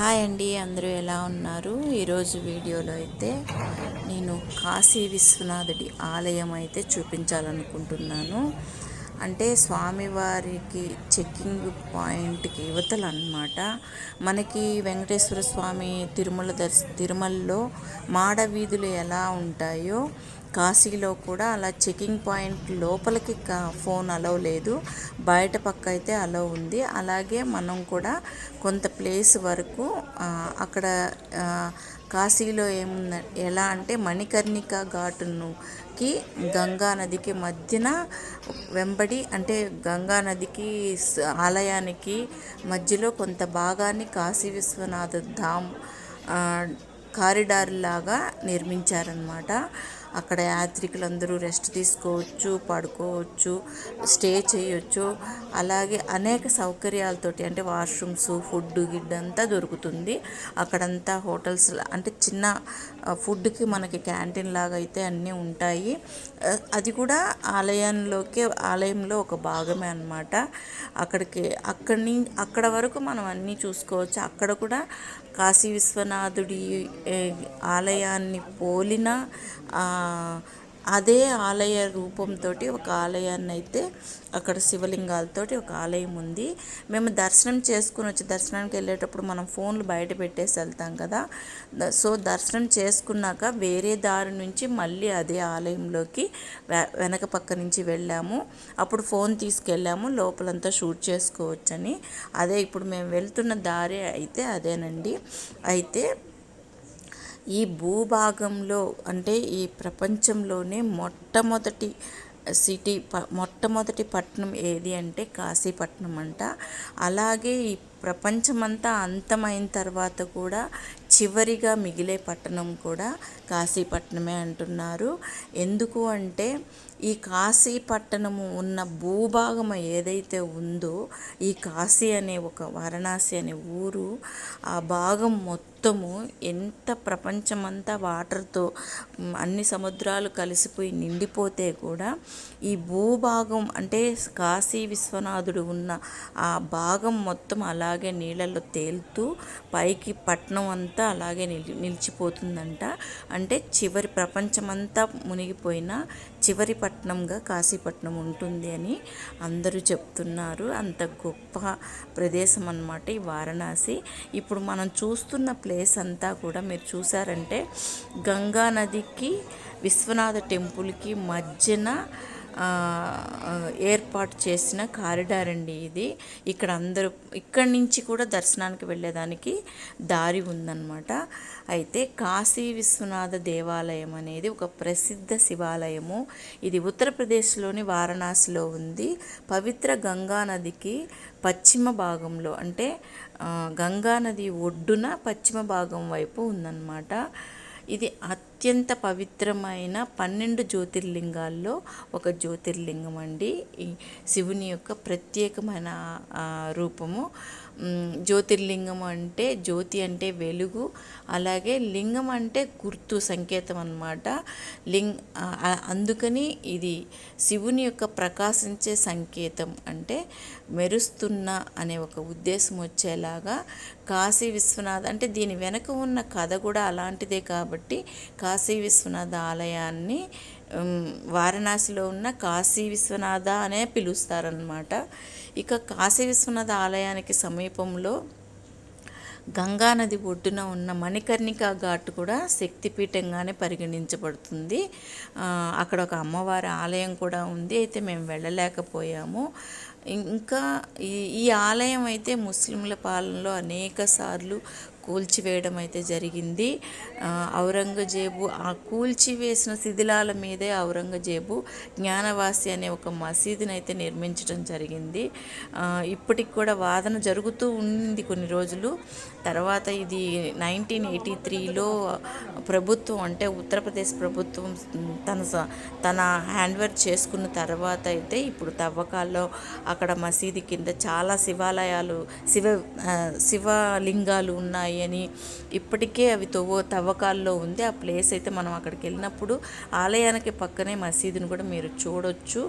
Hi అండి అందరూ ఎలా ఉన్నారు? ఈరోజు వీడియోలో అయితే నేను కాశీ విశ్వనాథుడి ఆలయం అయితే చూపించాలనుకుంటున్నాను. అంటే స్వామివారికి చెక్కింగ్ పాయింట్కి యువతలు అనమాట మనకి వెంకటేశ్వర స్వామి తిరుమల దర్శ తిరుమలలో మాడ వీధులు ఎలా ఉంటాయో కాశీలో కూడా అలా చెకింగ్ పాయింట్ లోపలికి ఫోన్ అలౌ లేదు. బయట పక్క అయితే అలౌ ఉంది. అలాగే మనం కూడా కొంత ప్లేస్ వరకు అక్కడ కాశీలో ఏముంద ఎలా అంటే మణికర్ణిక ఘాటునుకి గంగా నదికి మధ్యన వెంబడి అంటే గంగా నదికి ఆలయానికి మధ్యలో కొంత భాగాన్ని కాశీ విశ్వనాథ ధామ్ కారిడార్ లాగా నిర్మించారనమాట అక్కడ యాత్రికులందరూ రెస్ట్ తీసుకోవచ్చు పడుకోవచ్చు స్టే చేయొచ్చు. అలాగే అనేక సౌకర్యాలతోటి అంటే వాష్రూమ్స్ ఫుడ్ గిడ్ అంతా దొరుకుతుంది. అక్కడంతా హోటల్స్ అంటే చిన్న ఫుడ్కి మనకి క్యాంటీన్ లాగా అయితే అన్నీ ఉంటాయి. అది కూడా ఆలయంలోకి ఆలయంలో ఒక భాగమే అనమాట అక్కడికి అక్కడి అక్కడ వరకు మనం అన్నీ చూసుకోవచ్చు. అక్కడ కూడా కాశీ విశ్వనాథుడి ఆలయాన్ని పోలిన అదే ఆలయ రూపంతో ఒక ఆలయాన్ని అయితే అక్కడ శివలింగాలతోటి ఒక ఆలయం ఉంది. మేము దర్శనం చేసుకుని వచ్చి దర్శనానికి వెళ్ళేటప్పుడు మనం ఫోన్లు బయట పెట్టేసి వెళ్తాం కదా. సో దర్శనం చేసుకున్నాక వేరే దారి నుంచి మళ్ళీ అదే ఆలయంలోకి వెనక పక్క నుంచి వెళ్ళాము. అప్పుడు ఫోన్ తీసుకెళ్ళాము. లోపలంతా షూట్ చేసుకోవచ్చని. అదే ఇప్పుడు మేము వెళ్తున్న దారి అయితే అదేనండి. అయితే ఈ భూభాగంలో అంటే ఈ ప్రపంచంలోనే మొట్టమొదటి సిటీ ప మొట్టమొదటి పట్టణం ఏది అంటే కాశీపట్నం అంట. అలాగే ఈ ప్రపంచమంతా అంతమైన తర్వాత కూడా చివరిగా మిగిలే పట్టణం కూడా కాశీపట్నమే అంటున్నారు. ఎందుకు అంటే ఈ కాశీపట్టణము ఉన్న భూభాగం ఏదైతే ఉందో ఈ కాశీ అనే ఒక వారణాసి అనే ఊరు ఆ భాగం మొత్తము ఎంత ప్రపంచమంతా వాటర్తో అన్ని సముద్రాలు కలిసిపోయి నిండిపోతే కూడా ఈ భూభాగం అంటే కాశీ విశ్వనాథుడు ఉన్న ఆ భాగం మొత్తం అలాగే నీళ్ళల్లో తేలుతూ పైకి పట్నం అంతా అలాగే నిలి నిలిచిపోతుందంట. అంటే చివరి ప్రపంచమంతా మునిగిపోయిన చివరి పట్టణంగా కాశీపట్నం ఉంటుంది అని అందరూ చెప్తున్నారు. అంత గొప్ప ప్రదేశం అన్నమాట ఈ వారణాసి. ఇప్పుడు మనం చూస్తున్న ప్లేస్ అంతా కూడా మీరు చూసారంటే గంగా నదికి విశ్వనాథ టెంపుల్కి మధ్యన ఏర్పాటు చేసిన కారిడార్ అండి ఇది. ఇక్కడ అందరూ ఇక్కడి నుంచి కూడా దర్శనానికి వెళ్ళేదానికి దారి ఉందన్నమాట. అయితే కాశీ విశ్వనాథ దేవాలయం అనేది ఒక ప్రసిద్ధ శివాలయము. ఇది ఉత్తరప్రదేశ్లోని వారణాసిలో ఉంది. పవిత్ర గంగా నదికి పశ్చిమ భాగంలో అంటే గంగా నది ఒడ్డున పశ్చిమ భాగం వైపు ఉందన్నమాట. ఇది అత్యంత పవిత్రమైన పన్నెండు జ్యోతిర్లింగాల్లో ఒక జ్యోతిర్లింగం అండి. ఈ శివుని యొక్క ప్రత్యేకమైన రూపము. జ్యోతిర్లింగం అంటే జ్యోతి అంటే వెలుగు అలాగే లింగం అంటే గుర్తు సంకేతం అన్నమాట. లింగ్ అందుకని ఇది శివుని యొక్క ప్రకాశించే సంకేతం. అంటే మెరుస్తున్న అనే ఒక ఉద్దేశం వచ్చేలాగా కాశీ విశ్వనాథ్ అంటే దీని వెనక ఉన్న కథ కూడా అలాంటిదే కాబట్టి కాశీ విశ్వనాథ ఆలయాన్ని వారణాసిలో ఉన్న కాశీ విశ్వనాథ అనే పిలుస్తారనమాట ఇక కాశీ విశ్వనాథ ఆలయానికి సమీపంలో గంగానది ఒడ్డున ఉన్న మణికర్ణిక ఘాట్ కూడా శక్తిపీఠంగానే పరిగణించబడుతుంది. అక్కడ ఒక అమ్మవారి ఆలయం కూడా ఉంది. అయితే మేము వెళ్ళలేకపోయాము. ఇంకా ఈ ఈ ఆలయం అయితే ముస్లింల పాలనలో అనేక సార్లు కూల్చివేయడం అయితే జరిగింది ఔరంగజేబు ఆ కూల్చివేసిన శిథిలాల మీదే ఔరంగజేబు జ్ఞానవాసి అనే ఒక మసీదుని అయితే నిర్మించడం జరిగింది. ఇప్పటికి కూడా వాదన జరుగుతూ ఉంది కొన్ని రోజులు. తర్వాత ఇది నైన్టీన్ ఎయిటీ త్రీలో ప్రభుత్వం అంటే ఉత్తరప్రదేశ్ ప్రభుత్వం తన తన హ్యాండ్వర్క్ చేసుకున్న తర్వాత అయితే ఇప్పుడు తవ్వకాల్లో అక్కడ మసీదు కింద చాలా శివాలయాలు శివ శివలింగాలు ఉన్నాయి అని ఇప్పటికే అవి తవ్వ తవ్వకాల్లో ఉంది. ఆ ప్లేస్ అయితే మనం అక్కడికి వెళ్ళినప్పుడు ఆలయానికి పక్కనే మసీదుని కూడా మీరు చూడొచ్చు.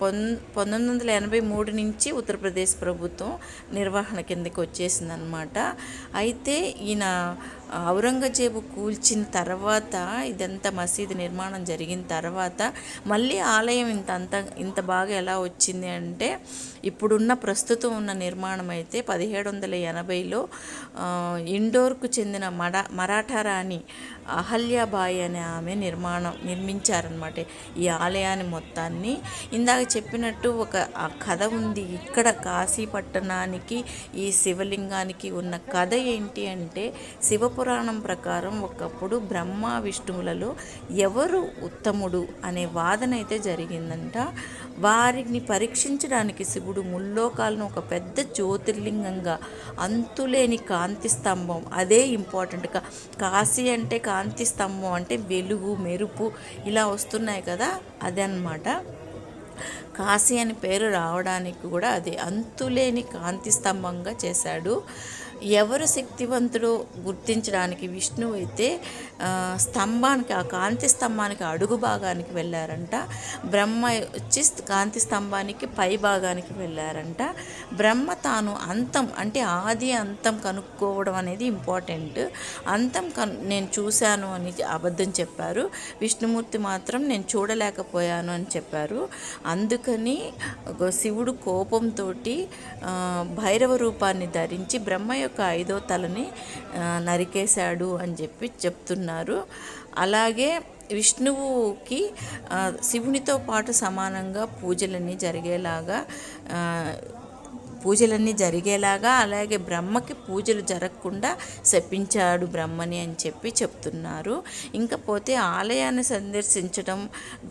పొన్ పంతొమ్మిది వందల ఎనభై మూడు నుంచి ఉత్తరప్రదేశ్ ప్రభుత్వం నిర్వహణ కిందకి వచ్చేసిందనమాట అయితే ఈయన ఔరంగజేబు కూల్చిన తర్వాత ఇదంతా మసీదు నిర్మాణం జరిగిన తర్వాత మళ్ళీ ఆలయం ఇంత అంత ఇంత బాగా ఎలా వచ్చింది అంటే ఇప్పుడున్న ప్రస్తుతం ఉన్న నిర్మాణం అయితే పదిహేడు వందల ఎనభైలో ఇండోర్కు చెందిన మడ మరాఠా రాణి అహల్యాబాయి అనే ఆమె నిర్మాణం నిర్మించారనమాట ఈ ఆలయాన్ని మొత్తాన్ని ఇందాక చెప్పినట్టు ఒక ఆ కథ ఉంది. ఇక్కడ కాశీ పట్టణానికి ఈ శివలింగానికి ఉన్న కథ ఏంటి అంటే శివపురాణం ప్రకారం ఒకప్పుడు బ్రహ్మ విష్ణువులలో ఎవరు ఉత్తముడు అనే వాదన అయితే జరిగిందంట. వారిని పరీక్షించడానికి శివుడు ముల్లోకాలను ఒక పెద్ద జ్యోతిర్లింగంగా అంతులేని కాంతి స్తంభం అదే ఇంపార్టెంట్ కాశీ అంటే కా కాంతి స్తంభం అంటే వెలుగు మెరుపు ఇలా వస్తున్నాయి కదా అదే అన్నమాట కాశీ అని పేరు రావడానికి కూడా అది అంతులేని కాంతి స్తంభంగా చేశాడు. ఎవరు శక్తివంతుడో గుర్తించడానికి విష్ణువు అయితే స్తంభానికి ఆ కాంతి స్తంభానికి అడుగు భాగానికి వెళ్ళారంట. బ్రహ్మ వచ్చి కాంతి స్తంభానికి పై భాగానికి వెళ్ళారంట. బ్రహ్మ తాను అంతం అంటే ఆది అంతం కనుక్కోవడం అనేది ఇంపార్టెంట్. అంతం కను నేను చూశాను అని అబద్ధం చెప్పారు. విష్ణుమూర్తి మాత్రం నేను చూడలేకపోయాను అని చెప్పారు. అందుకని శివుడు కోపంతో భైరవ రూపాన్ని ధరించి బ్రహ్మ యొక్క ఐదో తలని నరికేశాడు అని చెప్పి చెప్తున్నారు. అలాగే విష్ణువుకి శివునితో పాటు సమానంగా పూజలన్నీ జరిగేలాగా పూజలన్నీ జరిగేలాగా అలాగే బ్రహ్మకి పూజలు జరగకుండా శపించాడు బ్రహ్మని అని చెప్పి చెప్తున్నారు. ఇంకా పోతే ఆలయాన్ని సందర్శించడం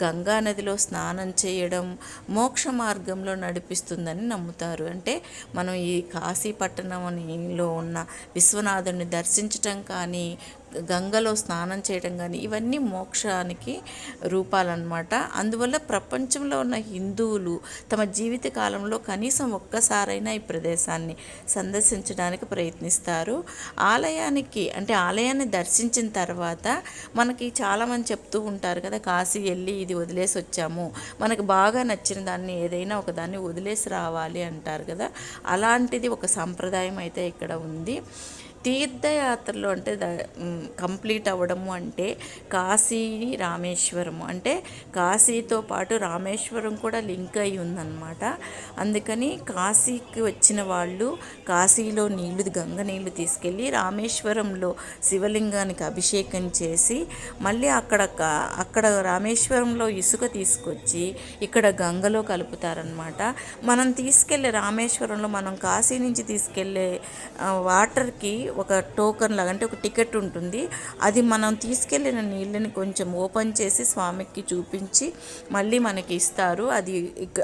గంగా నదిలో స్నానం చేయడం మోక్ష మార్గంలో నడిపిస్తుందని నమ్ముతారు. అంటే మనం ఈ కాశీ పట్టణంలో ఉన్న విశ్వనాథుడిని దర్శించటం కానీ గంగలో స్నానం చేయడం కానీ ఇవన్నీ మోక్షానికి రూపాలన్నమాట. అందువల్ల ప్రపంచంలో ఉన్న హిందువులు తమ జీవిత కాలంలో కనీసం ఒక్కసారైనా ఈ ప్రదేశాన్ని సందర్శించడానికి ప్రయత్నిస్తారు. ఆలయానికి అంటే ఆలయాన్ని దర్శించిన తర్వాత మనకి చాలామంది చెప్తూ ఉంటారు కదా కాశీ వెళ్ళి ఇది వదిలేసి వచ్చాము. మనకు బాగా నచ్చిన దాన్ని ఏదైనా ఒక దాన్ని వదిలేసి రావాలి అంటారు కదా. అలాంటిది ఒక సంప్రదాయం అయితే ఇక్కడ ఉంది. తీర్థయాత్రలు అంటే ద కంప్లీట్ అవ్వడము అంటే కాశీ రామేశ్వరము. అంటే కాశీతో పాటు రామేశ్వరం కూడా లింక్ అయి ఉందన్నమాట. అందుకని కాశీకి వచ్చిన వాళ్ళు కాశీలో నీళ్ళు గంగ నీళ్ళు తీసుకెళ్ళి రామేశ్వరంలో శివలింగానికి అభిషేకం చేసి మళ్ళీ అక్కడ అక్కడ రామేశ్వరంలో ఇసుక తీసుకొచ్చి ఇక్కడ గంగలో కలుపుతారనమాట మనం తీసుకెళ్ళే రామేశ్వరంలో మనం కాశీ నుంచి తీసుకెళ్ళే వాటర్కి ఒక టోకన్ లాగా అంటే ఒక టికెట్ ఉంటుంది. అది మనం తీసుకెళ్ళిన నీళ్ళని కొంచెం ఓపెన్ చేసి స్వామికి చూపించి మళ్ళీ మనకి ఇస్తారు. అది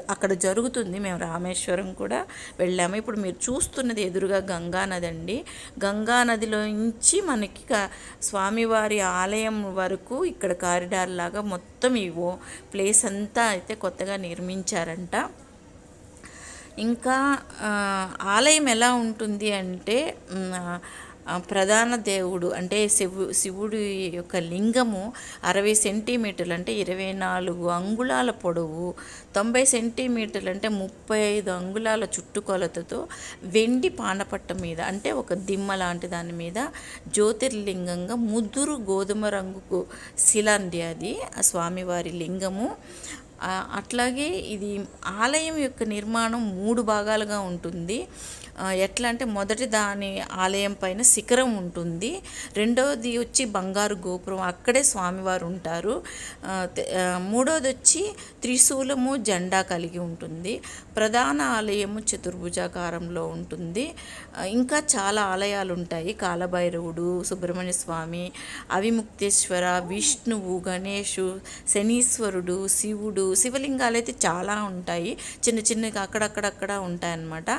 అక్కడ జరుగుతుంది. మేము రామేశ్వరం కూడా వెళ్ళాము. ఇప్పుడు మీరు చూస్తున్నది ఎదురుగా గంగా నది అండి. గంగా నదిలో నుంచి మనకి స్వామివారి ఆలయం వరకు ఇక్కడ కారిడార్ లాగా మొత్తం ఈ ప్లేస్ అంతా అయితే కొత్తగా నిర్మించారంట. ఇంకా ఆలయం ఎలా ఉంటుంది అంటే ప్రధాన దేవుడు అంటే శివు శివుడి యొక్క లింగము అరవై సెంటీమీటర్లు అంటే ఇరవై నాలుగు అంగుళాల పొడవు తొంభై సెంటీమీటర్లు అంటే ముప్పై ఐదు అంగుళాల చుట్టుకొలతతో వెండి పానపట్ట మీద అంటే ఒక దిమ్మ లాంటి దాని మీద జ్యోతిర్లింగంగా ముదురు గోధుమ రంగుకు శిలాంది అది ఆ స్వామివారి లింగము. అట్లాగే ఇది ఆలయం యొక్క నిర్మాణం మూడు భాగాలుగా ఉంటుంది. ఎట్లా అంటే మొదటి దాని ఆలయం పైన శిఖరం ఉంటుంది. రెండవది వచ్చి బంగారు గోపురం. అక్కడే స్వామివారు ఉంటారు. మూడవది వచ్చి త్రిశూలము జెండా కలిగి ఉంటుంది. ప్రధాన ఆలయము చతుర్భుజాకారంలో ఉంటుంది. ఇంకా చాలా ఆలయాలు ఉంటాయి కాలభైరవుడు సుబ్రహ్మణ్య స్వామి అవిముక్తేశ్వర విష్ణువు గణేషు శనీశ్వరుడు శివుడు శివలింగాలు అయితే చాలా ఉంటాయి. చిన్న చిన్నగా అక్కడక్కడక్కడ ఉంటాయన్నమాట.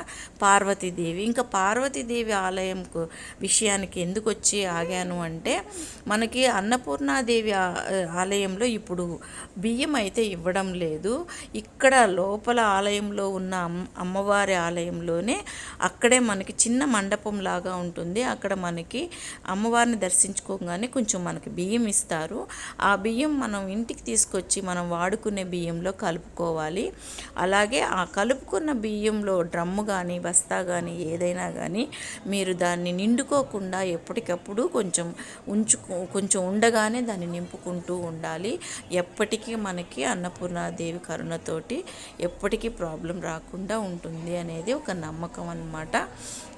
పార్వతి పార్వతీదేవి. ఇంకా పార్వతీదేవి ఆలయంకు విషయానికి ఎందుకు వచ్చి ఆగాను అంటే మనకి అన్నపూర్ణాదేవి ఆలయంలో ఇప్పుడు బియ్యం అయితే ఇవ్వడం లేదు. ఇక్కడ లోపల ఆలయంలో ఉన్న అమ్మవారి ఆలయంలోనే అక్కడే మనకి చిన్న మండపం లాగా ఉంటుంది. అక్కడ మనకి అమ్మవారిని దర్శించుకోగానే కొంచెం మనకి బియ్యం ఇస్తారు. ఆ బియ్యం మనం ఇంటికి తీసుకొచ్చి మనం వాడుకునే బియ్యంలో కలుపుకోవాలి. అలాగే ఆ కలుపుకున్న బియ్యంలో డ్రమ్ము కానీ బస్తా కానీ కానీ ఏదైనా కానీ మీరు దాన్ని నిండుకోకుండా ఎప్పటికప్పుడు కొంచెం ఉంచుకో కొంచెం ఉండగానే దాన్ని నింపుకుంటూ ఉండాలి. ఎప్పటికీ మనకి అన్నపూర్ణాదేవి కరుణతోటి ఎప్పటికీ ప్రాబ్లం రాకుండా ఉంటుంది అనేది ఒక నమ్మకం అన్నమాట.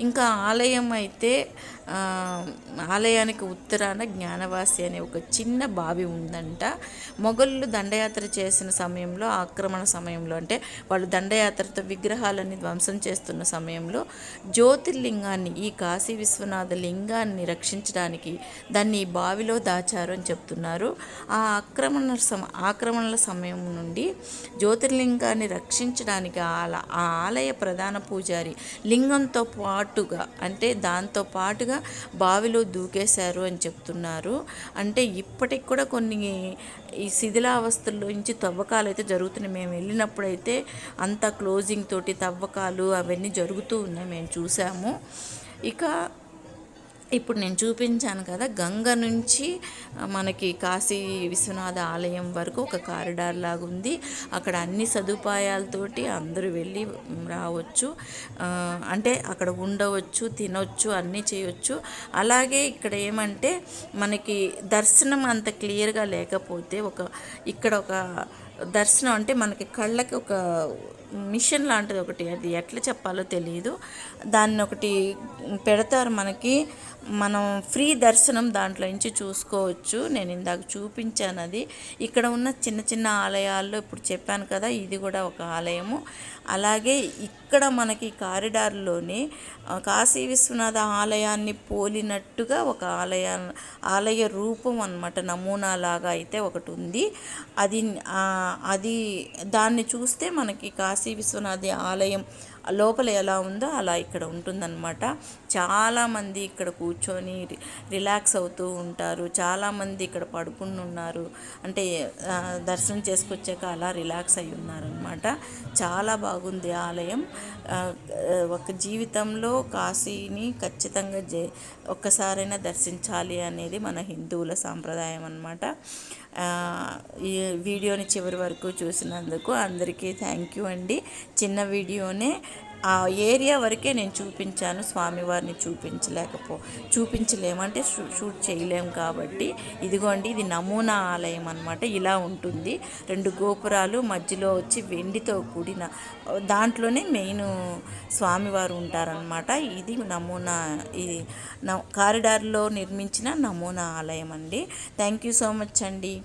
ఇంకా ఆలయం అయితే ఆలయానికి ఉత్తరాన జ్ఞానవాసి అనే ఒక చిన్న బావి ఉందంట. మొఘళ్ళు దండయాత్ర చేసిన సమయంలో ఆక్రమణ సమయంలో అంటే వాళ్ళు దండయాత్రతో విగ్రహాలని ధ్వంసం చేస్తున్న సమయంలో జ్యోతిర్లింగాన్ని ఈ కాశీ విశ్వనాథ లింగాన్ని రక్షించడానికి దాన్ని ఈ బావిలో దాచారు అని చెప్తున్నారు. ఆ ఆక్రమణ సమ ఆక్రమణల సమయం నుండి జ్యోతిర్లింగాన్ని రక్షించడానికి ఆల- ఆ ఆలయ ప్రధాన పూజారి లింగంతో పాటుగా అంటే దాంతో పాటుగా బావిలో దూకేశారు అని చెప్తున్నారు. అంటే ఇప్పటికి కూడా కొన్ని ఈ శిథిలావస్థల్లో నుంచి తవ్వకాలు అయితే జరుగుతున్నాయి. మేము వెళ్ళినప్పుడైతే అంత క్లోజింగ్ తోటి తవ్వకాలు అవన్నీ జరుగుతూ ఉన్నాయి మేము చూసాము. ఇక ఇప్పుడు నేను చూపించాను కదా గంగ నుంచి మనకి కాశీ విశ్వనాథ ఆలయం వరకు ఒక కారిడార్ లాగా ఉంది. అక్కడ అన్ని సదుపాయాలతోటి అందరూ వెళ్ళి రావచ్చు. అంటే అక్కడ ఉండవచ్చు తినవచ్చు అన్నీ చేయొచ్చు. అలాగే ఇక్కడ ఏమంటే మనకి దర్శనం అంత క్లియర్గా లేకపోతే ఒక ఇక్కడ ఒక దర్శనం అంటే మనకి కళ్ళకి ఒక మిషన్ లాంటిది ఒకటి. అది ఎట్లా చెప్పాలో తెలియదు దాన్ని ఒకటి పెడతారు మనకి. మనం ఫ్రీ దర్శనం దాంట్లో నుంచి చూసుకోవచ్చు. నేను ఇందాక చూపించాను అది. ఇక్కడ ఉన్న చిన్న చిన్న ఆలయాల్లో ఇప్పుడు చెప్పాను కదా ఇది కూడా ఒక ఆలయము. అలాగే ఇక్కడ మనకి కారిడార్లోనే కాశీ విశ్వనాథ ఆలయాన్ని పోలినట్టుగా ఒక ఆలయ ఆలయ రూపం అన్నమాట నమూనా లాగా అయితే ఒకటి ఉంది అది అది దాన్ని చూస్తే మనకి కాశీ విశ్వనాథ ఆలయం లోపల ఎలా ఉందో అలా ఇక్కడ ఉంటుందన్నమాట. చాలామంది ఇక్కడ కూర్చొని రి- రిలాక్స్ అవుతూ ఉంటారు. చాలామంది ఇక్కడ పడుకుని ఉన్నారు అంటే దర్శనం చేసుకొచ్చాక అలా రిలాక్స్ అయి ఉన్నారనమాట చాలా బాగుంది ఆలయం. ఒక జీవితంలో కాశీని ఖచ్చితంగా జే ఒక్కసారైనా దర్శించాలి అనేది మన హిందువుల సాంప్రదాయం అన్నమాట. ఈ వీడియోని చివరి వరకు చూసినందుకు అందరికీ థ్యాంక్ యూ అండి. చిన్న వీడియోనే ఆ ఏరియా వరకే నేను చూపించాను స్వామివారిని చూపించలేకపో చూపించలేమంటే షూ- షూట్ చేయలేము కాబట్టి ఇదిగోండి ఇది నమూనా ఆలయం అన్నమాట. ఇలా ఉంటుంది. రెండు గోపురాలు మధ్యలో వచ్చి వెండితో కూడిన దాంట్లోనే మెయిన్ స్వామివారు ఉంటారనమాట ఇది నమూనా ఇది న కారిడార్లో నిర్మించిన నమూనా ఆలయం అండి. థ్యాంక్ యూ సో మచ్ అండి.